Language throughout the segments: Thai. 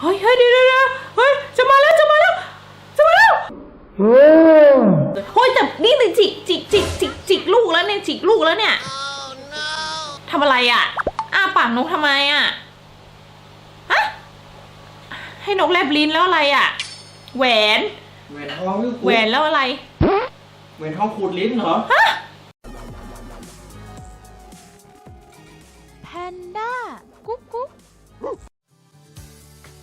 เฮ้ยเฮ้ยเดี๋ยวเดี๋ยวเดี๋ยวเฮ้ยจะมาแล้วจะมาแล้วจะมาแล้วเฮ้ยแต่นี่เป็นจิกจิกจิกจิกจิกลูกแล้วเนี่ยจิกลูกแล้วเนี่ยทำอะไรอะอ้าปากนกทำไมอะฮะให้นกแลบลิ้นแล้วอะไรอะ แหวน แหวนทองพี่แหวนแล้วอะไรแหวนทองขูดลิ้นเหรอแ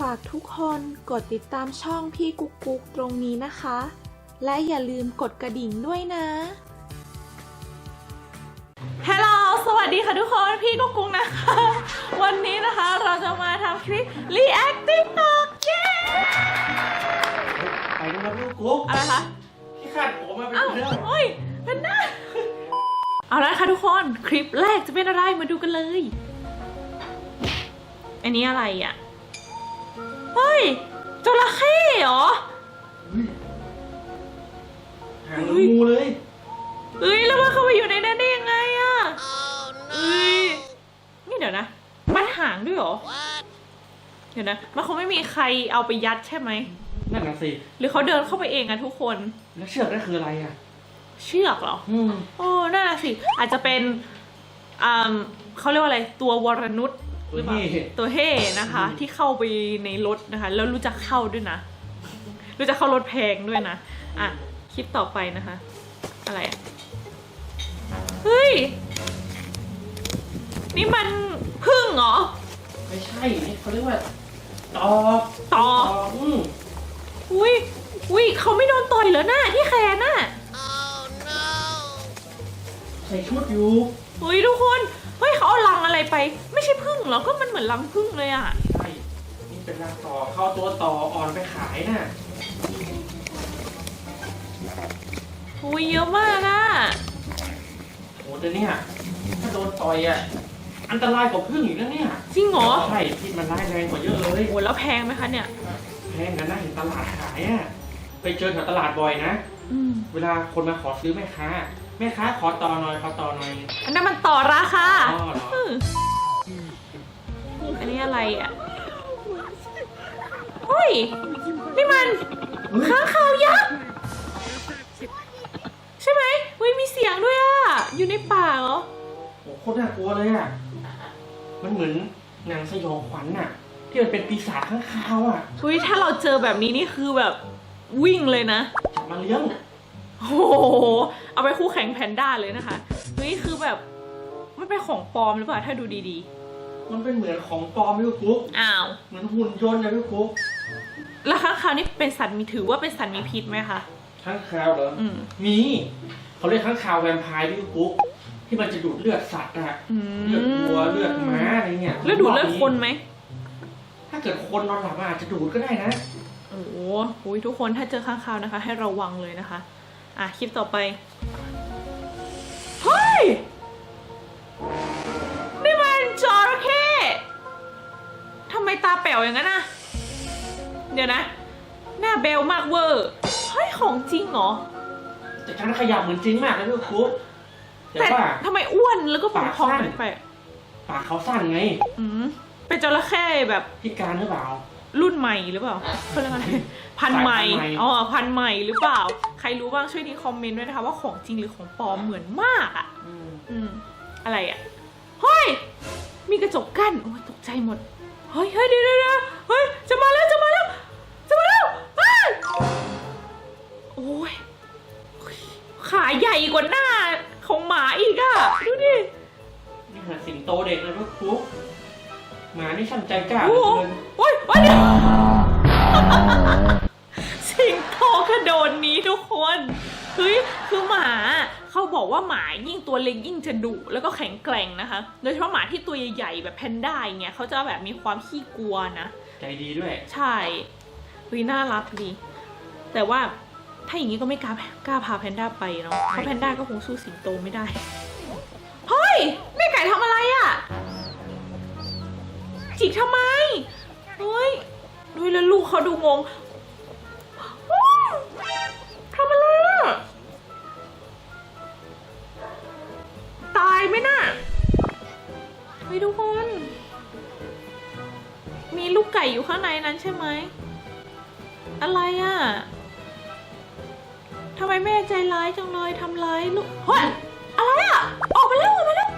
ฝากทุกคนกดติดตามช่องพี่กุ๊กกุ๊กตรงนี้นะคะ และอย่าลืมกดกระดิ่งด้วยนะ ฮัลโหล สวัสดีค่ะทุกคน พี่กุ๊กกุ๊กนะคะ วันนี้นะคะเราจะมาทำคลิป reacting ตอกเย้ไปดูนะพี่กุ๊กอะไรคะที่คาดผมมาเป็นอ้าวเรื่องโอ้ยแพนด้าเอาละค่ะทุกคน คลิปแรกจะเป็นอะไรมาดูกันเลย อันนี้อะไรอะเฮ้ ยจระเข้เหรอ หางงูเลยเอ้ยแล้วมันเข้าไปอยู่ในนั้นได้ยังไงอะเอ้ยนี่เดี๋ยวนะ มันหางด้วยเหรอ เดี๋ยวนะ มันคงไม่มีใครเอาไปยัดใช่ไหม นั่นน่ะสิหรือเขาเดินเข้าไปเองอะทุกคน แล้วเชือกนั่นคืออะไรอะ เชือกเหรอ อืม โอ้นั่นน่ะสิ อาจจะเป็นอ่าเขาเรียกว่าอะไร ตัววรนุช หรือเปล่าตัวเฮ่ตัวเฮ่นะคะอืมที่เข้าไปในรถนะคะ แล้วรู้จักเข้าด้วยนะ รู้จักเข้ารถแพงด้วยนะ อะ คลิปต่อไปนะคะ อะไรอะเฮ้ย นี่มันพึ่งเหรอ ไม่ใช่นี่เขาเรียกว่าตอต่ออืมอุ้ยอุ้ยเขาไม่โดนต่อยเหรอหน้าที่แขนน่ะใส่ชุดอยู่อุ้ยทุกคน เฮ้ยเขาเอาลังอะไรไป ไม่ใช่พึ่งเหรอก็มันเหมือนลังพึ่งเลยอะ ใช่นี่เป็นรังต่อเข้าตัวต่ออ่อนไปขายน่ะอุ้ยเยอะมากอะโหแต่เนี่ยถ้าโดนต่อยอะอันตรายกว่าพึ่งอีกนะเนี่ยจริงเหรอใช่พิษมันร้ายแรงกว่าเยอะเลยโอ้แล้วแพงไหมคะเนี่ยแพงกันนะเห็นตลาดขายอะไปเจอแถวตลาดบ่อยนะอืม เวลาคนมาขอซื้อแม่ค้า แม่ค้าขอต่อหน่อยขอต่อหน่อยอันนั้นมันต่อราคาอ๋อเหรออืมอันนี้อะไรอะเฮ้ย นี่มันค้างคาวยักษ์ใช่ไหมเฮ้ยมีเสียงด้วยอะ อยู่ในป่าเหรอ โอ้โหโคตรน่ากลัวเลยอะ มันเหมือนหนังสยองขวัญน่ะ ที่มันเป็นปีศาจข้างคาวอะเฮ้ยถ้าเราเจอแบบนี้นี่คือแบบวิ่งเลยนะจับ มาเลี้ยง โอ้โห เอาไปคู่แข่งแพนด้าเลยนะคะเฮ้ยคือแบบมันเป็นของปลอมหรือเปล่าถ้าดูดีมันเป็นเหมือนของปลอมพี่กุ๊กๆ อ้าว เหมือนหุ่นยนต์นะพี่กุ๊กแล้วค้างคาวนี่เป็นสัตว์มีถือว่าเป็นสัตว์มีพิษไหมคะ ข้างคาวเหรออืม มีเขาเรียกข้างคาวแวมไพร์พี่กุ๊กที่มันจะดูดเลือดสัตว์อะอืมเลือดวัวเลือดม้าอะไรเงี้ยแล้วดูดเลือดคนไหมถ้าเกิดคนนอนหลับอะอาจจะดูดก็ได้นะ โอ้โหโอ้ยทุกคนถ้าเจอข้างคาวนะคะ ให้ระวังเลยนะคะ อะคลิปต่อไป เฮ้ย นี่มันจระเข้ทำไมตาแป๋วอย่างนั้นอะเดี๋ยวนะ หน้าเบลมากเวอร์ เฮ้ย ของจริงเหรอ แต่การขยับเหมือนจริงมากนะพี่กุ๊กแต่แต่ว่า ทำไมอ้วนแล้วก็ผอปามกพองสั้นไปปากเขาสั้นไงอืมเป็นจระเข้แบบ พิการหรือเปล่า รุ่นใหม่หรือเปล่าเขาเรียกอะไรพันธุ์ใหม่สายพันธุ์ใหม่อ๋อพันธุ์ใหม่หรือเปล่า ใครรู้บ้างช่วยที่คอมเมนต์ด้วยนะคะว่าของจริงหรือของปลอมเหมือนมากอะอืมอะไรอะเฮ้ยมีกระจกกั้นโอ้ยตกใจหมดเฮ้ยเฮ้ยเดี๋ยวเดี๋ยวเดี๋ยวเฮ้ยจะมาแล้วจะมาแล้วจะมาแล้วเฮ้ยโอ้ยขาใหญ่กว่าหน้าของหมาอีกอะดูดินี่หาสิงโตเด็กเลยพี่กุ๊ก หมานี่ช่างใจกล้าเหโอ้ลือโหเกินโอ้ยโอ้ยเดี๋ยวสิงโตกระโดดหนี้ทุกคนเฮ้ยคือหมาเขาบอกว่าหมายิ่งตัวเล็กยิ่งจะดุแล้วก็แข็งแกร่งนะคะ โดยเฉพาะหมาที่ตัวใหญ่ๆแบบแพนด้าอย่างเงี้ยเขาจะแบบมีความขี้กลัวนะ ใจดีด้วยใช่เฮ้ยน่ารักดี แต่ว่าถ้าอย่างนี้ก็ไม่กล้ากล้าพาแพนด้าไปเนาะเพราะแพนด้าก็คงสู้สิงโตไม่ได้ เฮ้ยแม่ไก่ทำอะไรอะ่ะจิ กทำไม เฮ้ยดูแล้วลูกเขาดูงงทำอะไรอะ่ะตายไหมน่ะเฮ้ยทุกคน มีลูกไก่อยู่ข้างในนั้นใช่ไหม อะไรอะทำไมแม่ใจร้ายจังเลยทำร้ายลูก เฮ้ย อะไรอะออกมาแล้วออกมาแล้ว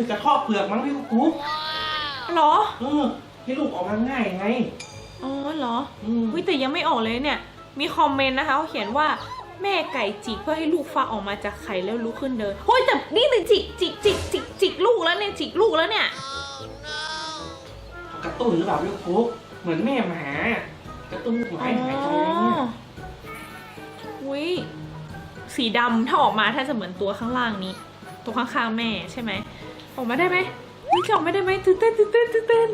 ช่วยกระเทาะเปลือกมั้งพี่กุ๊กกุ๊กเหรอ เออให้ลูกออกมาง่ายไง อ๋อเหรออืม วิแต่ยังไม่ออกเลยเนี่ย มีคอมเมนต์นะคะเขาเขียนว่าแม่ไก่จิกเพื่อให้ลูกฟักออกมาจากไข่แล้วลุกขึ้นเดินเฮ้ยแต่นี่เลยจิกจิกจิกจิกจิกลูกแล้วเนี่ยจิกลูกแล้วเนี่ยเขากระตุ้นหรือเปล่าพี่กุ๊กกุ๊กเหมือนแม่หมากระตุ้นลูกหมาให้หายใจอะไรเงี้ยอุ้ยสีดำถ้าออกมาถ้าจะเหมือนตัวข้างล่างนี้ ตัวข้างๆแม่ใช่ไหม ออกมาได้ไหมไม่จะออกมาได้ไหมตื่นเต้นตื่นเต้นตื่นเต้น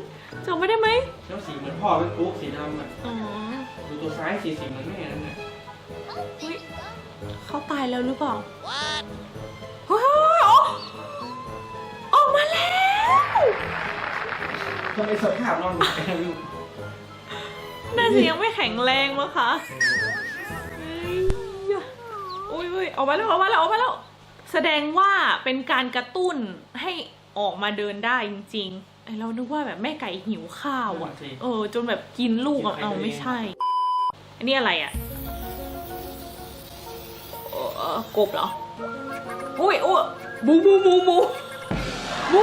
จะออกมาได้ไหมแล้วสีเหมือนพ่อพี่กุ๊กสีดำอะอ๋อดูตัวซ้ายสีสีเหมือนแม่นั่นแหละอุ้ยเขาตายแล้วหรือเปล่าเฮ้ยออกออกมาแล้วทำไมสภาพนอนแบบนี้ลูกน่าจะยังไม่แข็งแรงมั้งคะเฮ้ยอุ้ยอุ้ยออกมาแล้วออกมาแล้วออกมาแล้วแสดงว่าเป็นการกระตุ้น ให้ออกมาเดินได้จริงๆไอเรานึกว่าแบบแม่ไก่หิวข้าวอะสิเออ จนแบบกินลูกอะกินไข่เอาตัวเองไม่ใช่ อันนี้อะไรอะเอ่อเอ่อกบเหรอ อุ้ยอุ้ยบูบูบูบูบู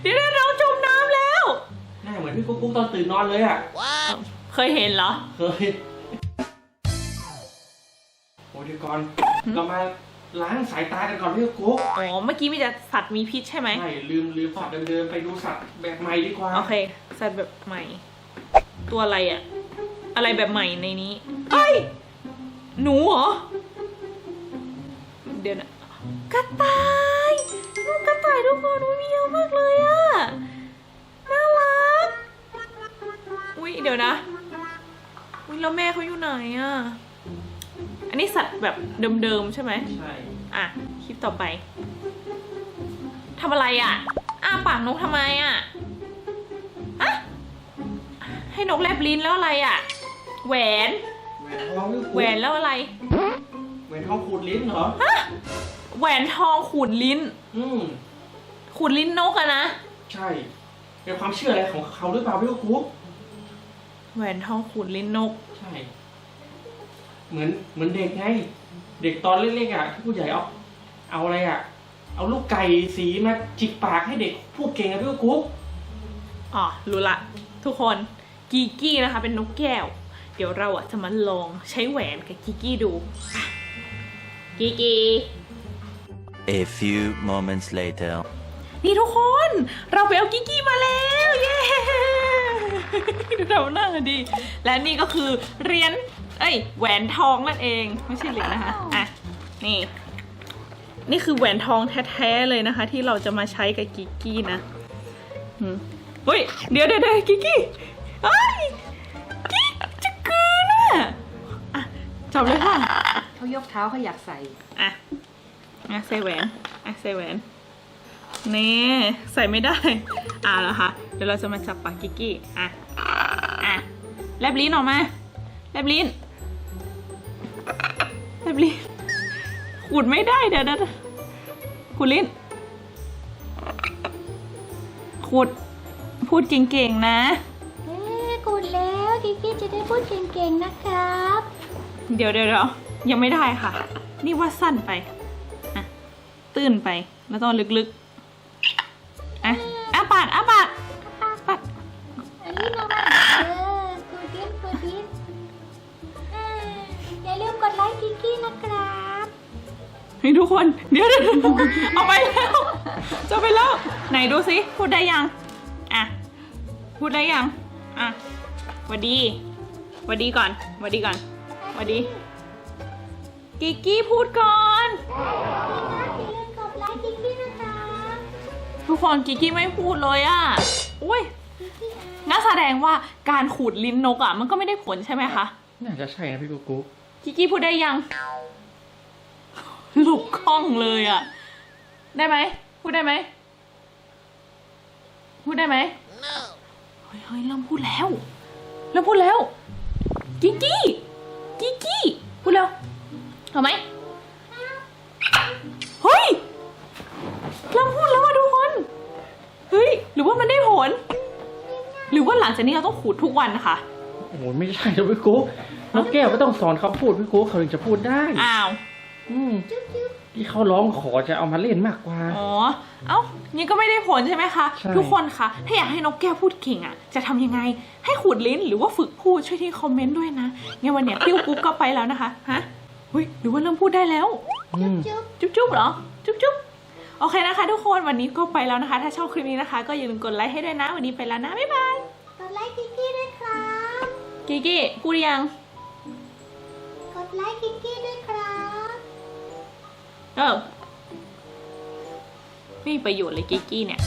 เดี๋ยวเราจมน้ำแล้ว หน้าเหมือนพี่กุ๊กกุ๊กตอนตื่นนอนเลยอะเคยเห็นเหรอ เคยโอ้เดี๋ยวก่อนเรามา ล้างสายตากันก่อนพี่กุ๊กอ๋อเมื่อกี้มีแต่สัตว์มีพิษใช่ไหมใช่ลืมลืมสัตว์เดิมๆไปดูสัตว์แบบใหม่ดีกว่า โอเค สัตว์แบบใหม่ ตัวอะไรอะอะไรแบบใหม่ในนี้เอ้ยหนูเหรอ เดี๋ยวนะกระต่ายลูกกระต่ายทุกคนอุ๊ยมีเยอะมากเลยอะน่ารักอุ้ยเดี๋ยวนะอุ้ยแล้วแม่เขาอยู่ไหนอะ อันนี้สัตว์แบบเดิมๆใช่ไหมใช่อะคลิปต่อไปทำอะไรอะ อ้าปากนกทำไมอะอะให้นกแลบลิ้นแล้วอะไรอะ แหวน แหวนทองพี่กุ๊กแหวนแล้วอะไรแหวนทองขูดลิ้นเหรอ ฮะแหวนทองขูดลิ้น อืม ขูดลิ้นนกอะนะ ใช่เป็นความเชื่ออะไรของเขาหรือเปล่าพี่กุ๊กกุ๊กแหวนทองขูดลิ้นนก ใช่ เหมือนเหมือนเด็กไง เด็กตอนเล็กๆอะที่ผู้ใหญ่เอาเอาอะไรอะ เอาลูกไก่สีมาจิกปากให้เด็กพูดเก่งอะพี่กุ๊กกุ๊กอ๋อรู้ละ ทุกคนกีกี้นะคะ เป็นนกแก้ว เดี๋ยวเราอะจะมาลองใช้แหวนกับกีกี้ดูอะกีกี้ A few moments later. นี่ทุกคน เราไปเอากิกกี้มาแล้ว เย้ ดูทำหน้าดี และนี่ก็คือเหรียญเอ้ยแหวนทองนั่นเองไม่ใช่เหรียญนะคะอะนี่ นี่คือแหวนทองแท้ๆเลยนะคะ ที่เราจะมาใช้กับกิกกี้นะอืมเฮ้ยเดี๋ยวเดี๋ยวเดี๋ยวกิกกี้เอ้ยกิ๊กจะกลืนอะอะจับเลยค่ะเขายกเท้าเขาอยากใส่อะอะใส่แหวนอะใส่แหวนนี่ใส่ไม่ได้ อะแล้วค่ะ เดี๋ยวเราจะมาจับปากกิกกี้ อะอะ แลบลิ้นออกมา แลบลิ้น แลบลิ้นขูดไม่ได้เดี๋ยวเดี๋ยวขูดลิ้นขูดพูดเก่งๆนะเอ๊ะกูดแล้วกิกกี้จะได้พูดเก่งๆนะครับ เดี๋ยวเดี๋ยวเดี๋ยวยังไม่ได้ค่ะ นี่ว่าสั้นไปอะตื้นไปแล้วต้องลึกๆ กดไลค์กิกกี้นะครับเฮ้ยทุกคนเดี๋ยวเดี๋ยวเดี๋ยวเอาไปแล้ว จะไปแล้ว ไหนดูสิพูดได้ยัง อะ พูดได้ยัง อะหวัดดีหวัดดีก่อนหวัดดีก่อนหวัดดี กิกกี้พูดก่อนอย่าลืมกดไลค์กิกกี้นะครับทุกคนกิกกี้ไม่พูดเลยอะอุ้ยงั้นแสดงว่าการขูดลิ้นนกอะมันก็ไม่ได้ผลใช่ไหมคะ น่าจะใช่นะพี่กุ๊ก กุ๊กกิกกี้พูดได้ยังหลุกคล่องเลยอะได้ไหม พูดได้ไหม พูดได้ไหมเฮ้ยเฮ้ยเริ่มพูดแล้ว เริ่มพูดแล้ว กิกกี้ กิกกี้ พูดเร็วเอาไหมเฮ้ย เริ่มพูดแล้วอะทุกคน เฮ้ย หรือว่ามันได้ผล หรือว่าหลังจากนี้เราต้องขูดทุกวันนะคะ โอ้โหไม่ใช่นะพี่กุ๊ก น้องแก้วไม่ต้องสอนเขาพูดพี่กุ๊กเขาถึงจะพูดได้ อ้าว อืมที่เขาร้องขอจะเอามาเล่นมากกว่า อ๋อ เอ้านี่ก็ไม่ได้ผลใช่ไหมคะ ใช่ ทุกคนคะ ถ้าอยากให้นกแก้วพูดเก่งอะ จะทำยังไง ให้ขูดลิ้นหรือว่าฝึกพูดช่วยที่คอมเมนต์ด้วยนะงั้นวันเนี้ยพี่กุ๊กก็ไปแล้วนะคะ ฮะเฮ้ยหรือว่าเริ่มพูดได้แล้ว อืม จุ๊บ จุ๊บจุ๊บเหรอ จุ๊บจุ๊บโอเคนะคะ ทุกคนวันนี้ก็ไปแล้วนะคะ ถ้าชอบคลิปนี้นะคะ ก็อย่าลืมกดไลค์ให้ด้วยนะ วันนี้ไปแล้วนะ บ๊ายบาย กดไลค์กิกกี้ด้วยครับ กิกกี้พูดหรือยังกด ไลค์กิกกี้ด้วยครับเออไม่มีประโยชน์เลยกิกกี้เนี่ย